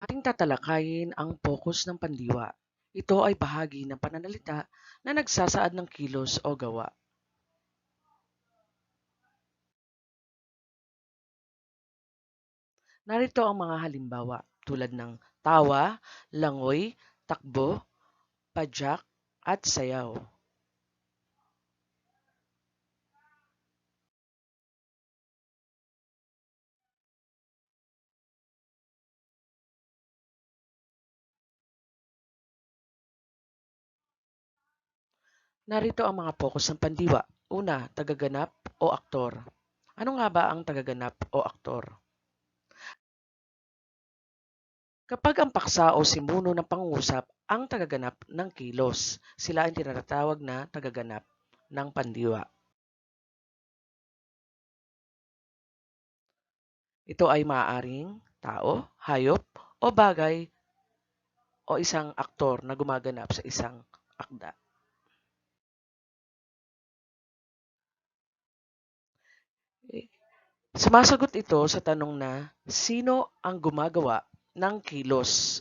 Ating tatalakayin ang pokus ng pandiwa. Ito ay bahagi ng pananalita na nagsasaad ng kilos o gawa. Narito ang mga halimbawa tulad ng tawa, langoy, takbo, padyak, at sayaw. Narito ang mga pokus ng pandiwa. Una, tagaganap o aktor. Ano nga ba ang tagaganap o aktor? Kapag ang paksa o simuno ng pangungusap ang tagaganap ng kilos, sila ay tinatawag na tagaganap ng pandiwa. Ito ay maaaring tao, hayop, o bagay o isang aktor na gumaganap sa isang akda. Sumasagot ito sa tanong na sino ang gumagawa ng kilos?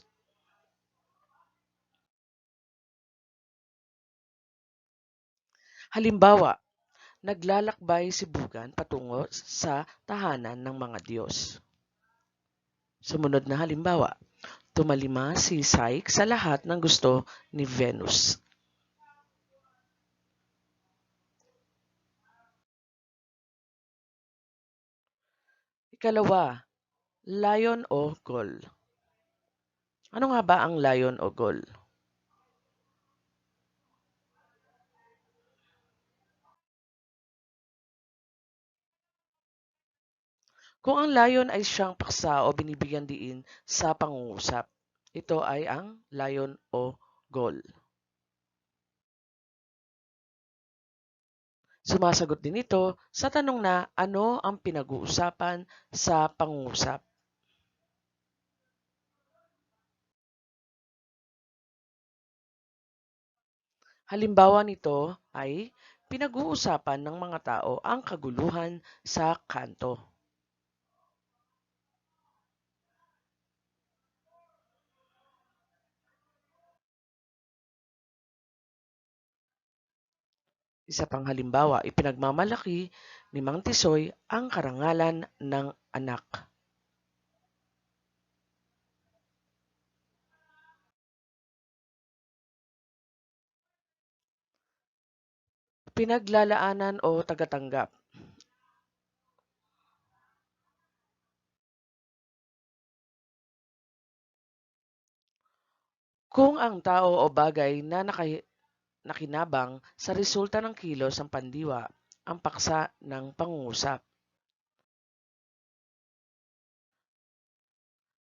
Halimbawa, naglalakbay si Bugan patungo sa tahanan ng mga Diyos. Sumunod na halimbawa, tumalima si Psyche sa lahat ng gusto ni Venus. Ikalawa, lion o gol. Ano nga ba ang lion o gol? Kung ang lion ay siyang paksa o binibigyan diin sa pangungusap, ito ay ang lion o gol. Sumasagot din ito sa tanong na ano ang pinag-uusapan sa pangungusap. Halimbawa nito ay pinag-uusapan ng mga tao ang kaguluhan sa kanto. Isa pang halimbawa, ipinagmamalaki ni Mang Tisoy ang karangalan ng anak. Pinaglalaanan o tagatanggap. Kung ang tao o bagay na naki, nakinabang sa resulta ng kilos ng pandiwa ang paksa ng pangungusap.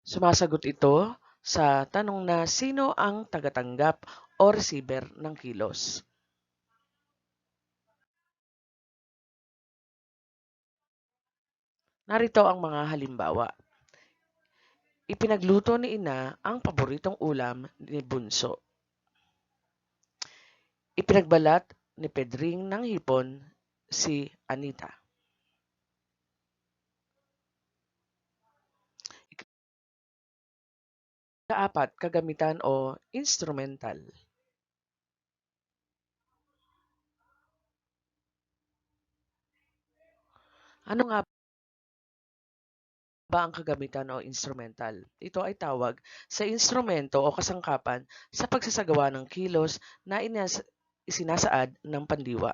Sumasagot ito sa tanong na sino ang tagatanggap o receiver ng kilos. Narito ang mga halimbawa. Ipinagluto ni Ina ang paboritong ulam ni Bunso. Ipinagbalat ni Pedring ng hipon si Anita. Kaapat, kagamitan o instrumental. Ano nga ba ang kagamitan o instrumental? Ito ay tawag sa instrumento o kasangkapan sa pagsasagawa ng kilos na inas isinasaad ng pandiwa.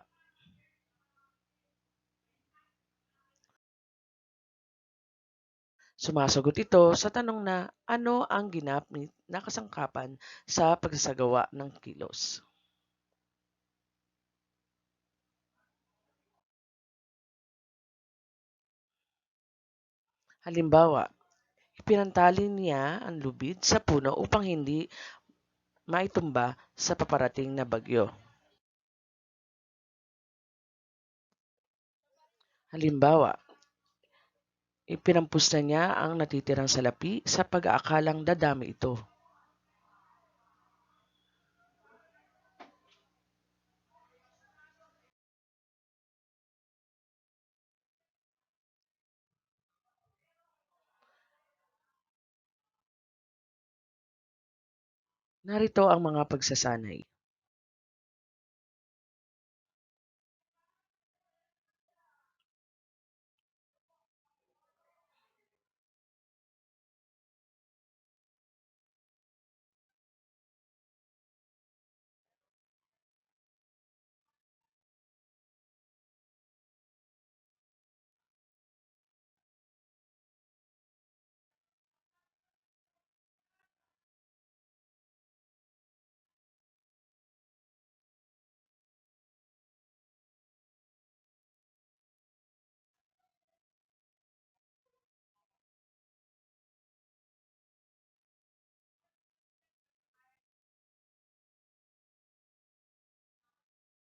Sumasagot ito sa tanong na ano ang ginamit na kasangkapan sa pagsasagawa ng kilos. Halimbawa, ipinantali niya ang lubid sa puno upang hindi maitumba sa paparating na bagyo. Halimbawa, ipinampus na niya ang natitirang salapi sa pag-aakalang dadami ito. Narito ang mga pagsasanay.